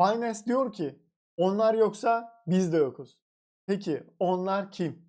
Binance diyor ki onlar yoksa biz de yokuz. Peki onlar kim?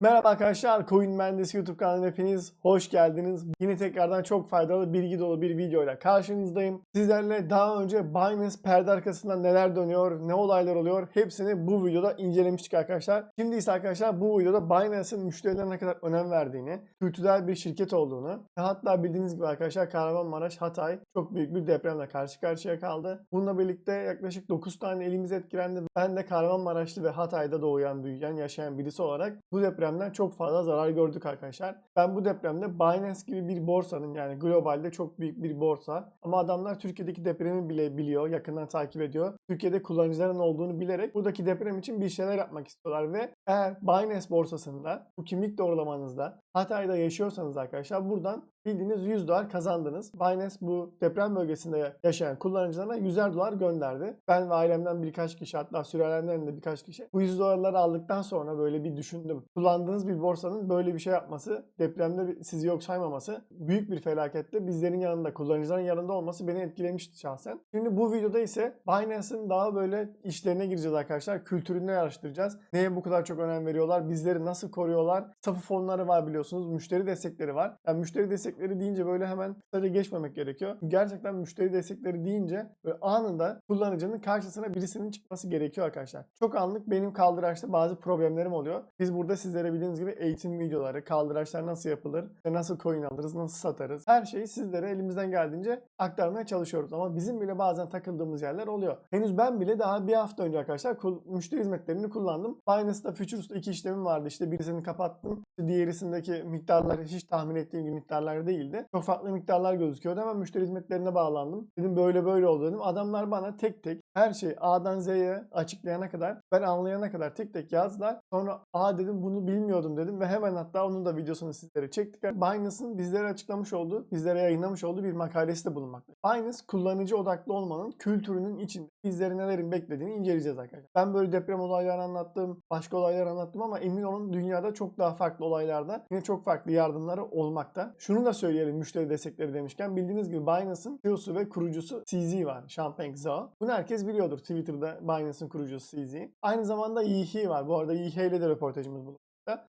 Merhaba arkadaşlar, Coin Mühendisi YouTube kanalına hepiniz hoş geldiniz. Yine tekrardan çok faydalı, bilgi dolu bir videoyla karşınızdayım. Sizlerle daha önce Binance perde arkasında neler dönüyor, ne olaylar oluyor hepsini bu videoda incelemiştik arkadaşlar. Şimdi ise arkadaşlar bu videoda Binance'ın müşterilerine ne kadar önem verdiğini, kültürel bir şirket olduğunu hatta bildiğiniz gibi arkadaşlar Kahramanmaraş, Hatay çok büyük bir depremle karşı karşıya kaldı. Bununla birlikte yaklaşık 9 tane elimiz etkilendi. Ben de Kahramanmaraşlı ve Hatay'da doğuyan, büyüyen, yaşayan birisi olarak bu depremden çok fazla zarar gördük arkadaşlar. Ben bu depremde Binance gibi bir borsanın yani globalde çok büyük bir borsa ama adamlar Türkiye'deki depremi bile biliyor, yakından takip ediyor. Türkiye'de kullanıcıların olduğunu bilerek buradaki deprem için bir şeyler yapmak istiyorlar ve eğer Binance borsasında bu kimlik doğrulamanızda Hatay'da yaşıyorsanız arkadaşlar buradan bildiğiniz 100 dolar kazandınız. Binance bu deprem bölgesinde yaşayan kullanıcılarına 100'er dolar gönderdi. Ben ve ailemden birkaç kişi hatta sürelenlerin de birkaç kişi bu 100 dolarları aldıktan sonra böyle bir düşündüm. Kullandığınız bir borsanın böyle bir şey yapması, depremde sizi yok saymaması büyük bir felaketti. Bizlerin yanında, kullanıcıların yanında olması beni etkilemişti şahsen. Şimdi bu videoda ise Binance'ın daha böyle işlerine gireceğiz arkadaşlar. Kültürünü araştıracağız. Neye bu kadar çok önem veriyorlar? Bizleri nasıl koruyorlar? Safı fonları var biliyorsunuz. Müşteri destekleri var. Yani müşteri destekleri deyince böyle hemen kısaca geçmemek gerekiyor. Gerçekten müşteri destekleri deyince böyle anında kullanıcının karşısına birisinin çıkması gerekiyor arkadaşlar. Çok anlık benim kaldıraçta bazı problemlerim oluyor. Biz burada sizlere bildiğiniz gibi eğitim videoları, kaldıraçlar nasıl yapılır, nasıl coin alırız, nasıl satarız. Her şeyi sizlere elimizden geldiğince aktarmaya çalışıyoruz. Ama bizim bile bazen takıldığımız yerler oluyor. Henüz ben bile daha bir hafta önce arkadaşlar müşteri hizmetlerini kullandım. Binance'da Futures'ta iki işlemim vardı. İşte birisini kapattım. İşte miktarlar hiç tahmin ettiğim gibi miktarlar değildi. Çok farklı miktarlar gözüküyordu. Hemen müşteri hizmetlerine bağlandım. Dedim böyle böyle oldu dedim. Adamlar bana tek tek her şeyi A'dan Z'ye açıklayana kadar ben anlayana kadar tek tek yazdılar. Sonra A dedim bunu bilmiyordum dedim ve hemen hatta onun da videosunu sizlere çektik. Binance'ın bizlere açıklamış olduğu, bizlere yayınlamış olduğu bir makalesi de bulunmakta. Binance kullanıcı odaklı olmanın kültürünün içinde bizleri nelerin beklediğini inceleyeceğiz arkadaşlar. Ben böyle deprem olaylarını anlattım, başka olaylar anlattım ama emin olun dünyada çok daha farklı olaylarda yine çok farklı yardımları olmakta. Şunu da söyleyelim müşteri destekleri demişken bildiğiniz gibi Binance'ın CEO'su ve kurucusu CZ var. Champagne Zhao. Bunu herkes biliyordur Twitter'da Binance'ın kurucusu CZ. Aynı zamanda Yihi var. Bu arada Yihi ile de röportajımız bulundu.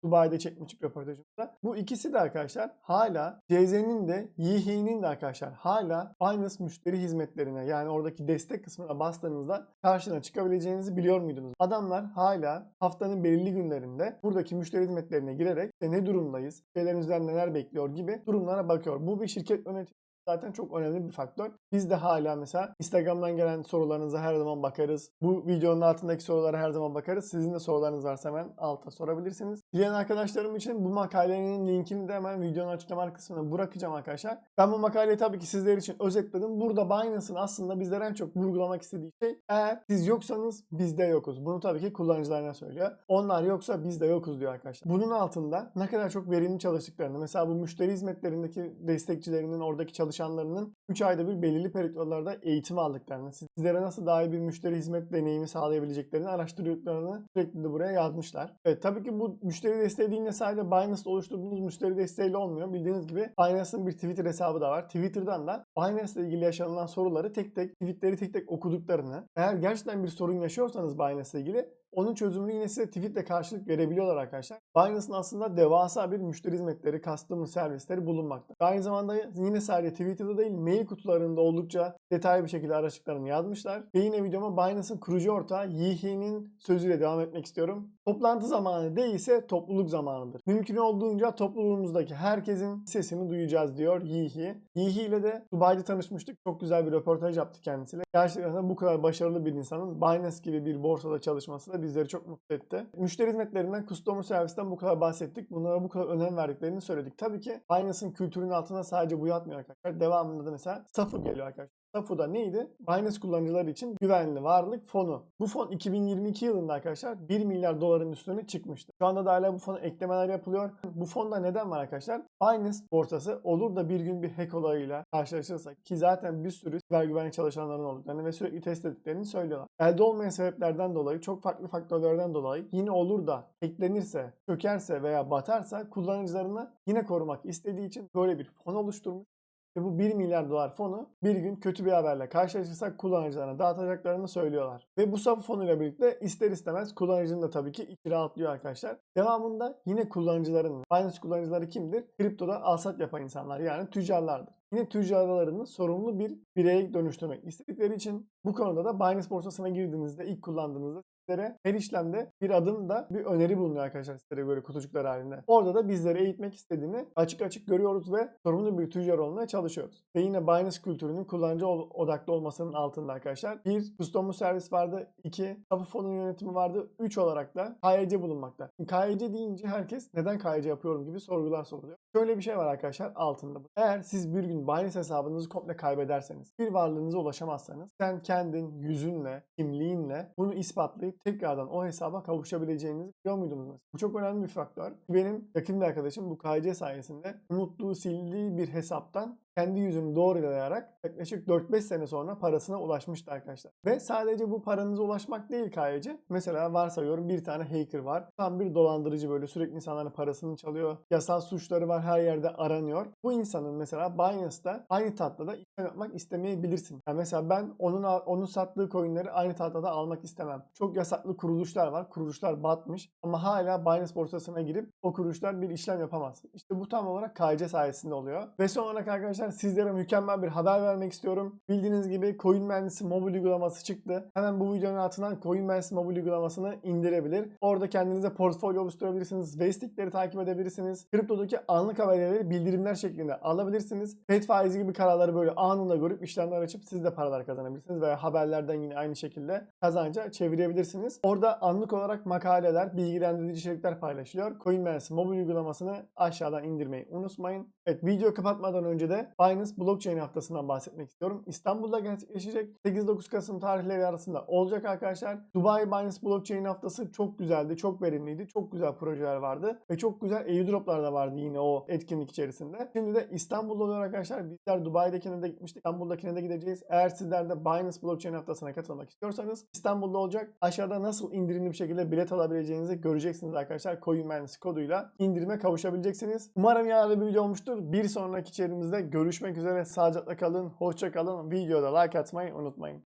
Dubai'de çekmiştik röportajımızda. Bu ikisi de arkadaşlar hala CZ'nin de Yihi'nin de arkadaşlar hala Binance müşteri hizmetlerine yani oradaki destek kısmına bastığınızda karşına çıkabileceğinizi biliyor muydunuz? Adamlar hala haftanın belirli günlerinde buradaki müşteri hizmetlerine girerek ne durumdayız, şeylerimizden neler bekliyor gibi durumlara bakıyor. Bu bir şirket yönetimi zaten çok önemli bir faktör. Biz de hala mesela Instagram'dan gelen sorularınıza her zaman bakarız. Bu videonun altındaki sorulara her zaman bakarız. Sizin de sorularınız varsa hemen alta sorabilirsiniz. Dileyen arkadaşlarım için bu makalenin linkini de hemen videonun açıklama kısmına bırakacağım arkadaşlar. Ben bu makaleyi tabii ki sizler için özetledim. Burada Binance'ın aslında bizlere en çok vurgulamak istediği şey eğer siz yoksanız biz de yokuz. Bunu tabii ki kullanıcılarına söylüyor. Onlar yoksa biz de yokuz diyor arkadaşlar. Bunun altında ne kadar çok verimli çalıştıklarını mesela bu müşteri hizmetlerindeki destekçilerinin oradaki çalışanlarının 3 ayda bir belirli periyotlarda eğitim aldıklarını, sizlere nasıl daha iyi bir müşteri hizmet deneyimi sağlayabileceklerini araştırdıklarını sürekli de buraya yazmışlar. Evet tabii ki bu müşteri desteği deyince sadece Binance'da oluşturduğunuz müşteri desteğiyle olmuyor. Bildiğiniz gibi Binance'ın bir Twitter hesabı da var. Twitter'dan da Binance ile ilgili yaşanılan soruları tek tek, tweetleri tek tek okuduklarını, eğer gerçekten bir sorun yaşıyorsanız Binance ile ilgili onun çözümünü yine size tweetle karşılık verebiliyorlar arkadaşlar. Binance'ın aslında devasa bir müşteri hizmetleri, customer servisleri bulunmakta. Aynı zamanda yine sadece Twitter'da değil mail kutularında oldukça detaylı bir şekilde araştıklarını yazmışlar. Ve yine videoma Binance'ın kurucu ortağı Yihi'nin sözüyle devam etmek istiyorum. Toplantı zamanı değilse topluluk zamanıdır. Mümkün olduğunca topluluğumuzdaki herkesin sesini duyacağız diyor Yihi. Yihi ile de Dubai'de tanışmıştık. Çok güzel bir röportaj yaptık kendisiyle. Gerçekten bu kadar başarılı bir insanın Binance gibi bir borsada çalışması da bizleri çok mutlu etti. Müşteri hizmetlerinden, customer servisten bu kadar bahsettik. Bunlara bu kadar önem verdiklerini söyledik. Tabii ki Binance'ın kültürünün altına sadece bu yatmıyor arkadaşlar. Devamında da mesela Safır geliyor arkadaşlar. SAFU da neydi? Binance kullanıcıları için güvenli varlık fonu. Bu fon 2022 yılında arkadaşlar 1 milyar doların üstüne çıkmıştı. Şu anda da hala bu fona eklemeler yapılıyor. Bu fonda neden var arkadaşlar? Binance borsası olur da bir gün bir hack olayıyla karşılaşırsak ki zaten bir sürü siber güvenlik çalışanların olduklarını ve sürekli test ettiklerini söylüyorlar. Elde olmayan sebeplerden dolayı çok farklı faktörlerden dolayı yine olur da hacklenirse, çökerse veya batarsa kullanıcılarını yine korumak istediği için böyle bir fon oluşturmuş. Ve bu 1 milyar dolar fonu bir gün kötü bir haberle karşılaşırsak kullanıcılarına dağıtacaklarını söylüyorlar. Ve bu SAFU fonuyla birlikte ister istemez kullanıcının da tabii ki içi rahatlıyor arkadaşlar. Devamında yine kullanıcıların, Binance kullanıcıları kimdir? Kriptoda alsat yapan insanlar yani tüccarlardır. Yine tüccarlarını sorumlu bir bireye dönüştürmek istedikleri için bu konuda da Binance borsasına girdiğinizde ilk kullandığınızda sizlere her işlemde bir adım da bir öneri bulunuyor arkadaşlar sizlere böyle kutucuklar halinde. Orada da bizleri eğitmek istediğini açık açık görüyoruz ve sorumlu bir tüccar olmaya çalışıyoruz. Ve yine Binance kültürünün kullanıcı odaklı olmasının altında arkadaşlar. Bir, custom servis vardı. iki tapu fonun yönetimi vardı. Üç olarak da KYC bulunmakta. KYC deyince herkes neden KYC yapıyorum gibi sorgular soruluyor. Şöyle bir şey var arkadaşlar altında. Eğer siz bir gün Binance hesabınızı komple kaybederseniz, bir varlığınıza ulaşamazsanız sen kendin yüzünle, kimliğinle bunu ispatlayıp tekrardan o hesaba kavuşabileceğinizi biliyor muydunuz? Bu çok önemli bir faktör. Benim yakın bir arkadaşım bu KYC sayesinde unuttuğu, sildiği bir hesaptan kendi yüzünü doğrulayarak yaklaşık 4-5 sene sonra parasına ulaşmıştı arkadaşlar. Ve sadece bu paranıza ulaşmak değil KYC. Mesela varsayıyorum bir tane hacker var. Tam bir dolandırıcı böyle sürekli insanların parasını çalıyor. Yasal suçları var her yerde aranıyor. Bu insanın mesela Binance'da aynı tatlıda işlem yapmak istemeyebilirsin. Yani mesela ben onun onun sattığı coinleri aynı tatlıda almak istemem. Çok yasaklı kuruluşlar var. Kuruluşlar batmış ama hala Binance borsasına girip o kuruluşlar bir işlem yapamaz. İşte bu tam olarak KYC sayesinde oluyor. Ve son olarak arkadaşlar sizlere mükemmel bir haber vermek istiyorum. Bildiğiniz gibi Coin Mühendisi mobil uygulaması çıktı. Hemen bu videonun altından Coin Mühendisi mobil uygulamasını indirebilir. Orada kendinize portfolyo oluşturabilirsiniz. Vestikleri takip edebilirsiniz. Kriptodaki anlık haberleri bildirimler şeklinde alabilirsiniz. FED faizi gibi kararları böyle anında görüp işlemler açıp siz de paralar kazanabilirsiniz. Veya haberlerden yine aynı şekilde kazanca çevirebilirsiniz. Orada anlık olarak makaleler, bilgilendirici içerikler paylaşılıyor. Coin Mühendisi mobil uygulamasını aşağıdan indirmeyi unutmayın. Evet video kapatmadan önce de Binance Blockchain haftasından bahsetmek istiyorum. İstanbul'da gerçekleşecek 8-9 Kasım tarihleri arasında olacak arkadaşlar. Dubai Binance Blockchain haftası çok güzeldi, çok verimliydi. Çok güzel projeler vardı ve çok güzel airdroplar da vardı yine o etkinlik içerisinde. Şimdi de İstanbul'da oluyor arkadaşlar. Bizler Dubai'dekine de gitmiştik. İstanbul'dakine de gideceğiz. Eğer sizler de Binance Blockchain haftasına katılmak istiyorsanız İstanbul'da olacak. Aşağıda nasıl indirimli bir şekilde bilet alabileceğinizi göreceksiniz arkadaşlar. Coin Mühendisi koduyla indirime kavuşabileceksiniz. Umarım yararlı bir video olmuştur. Bir sonraki içeriğimizde görüşmek üzere. Sağlıcakla kalın, hoşça kalın. Videoda like atmayı unutmayın.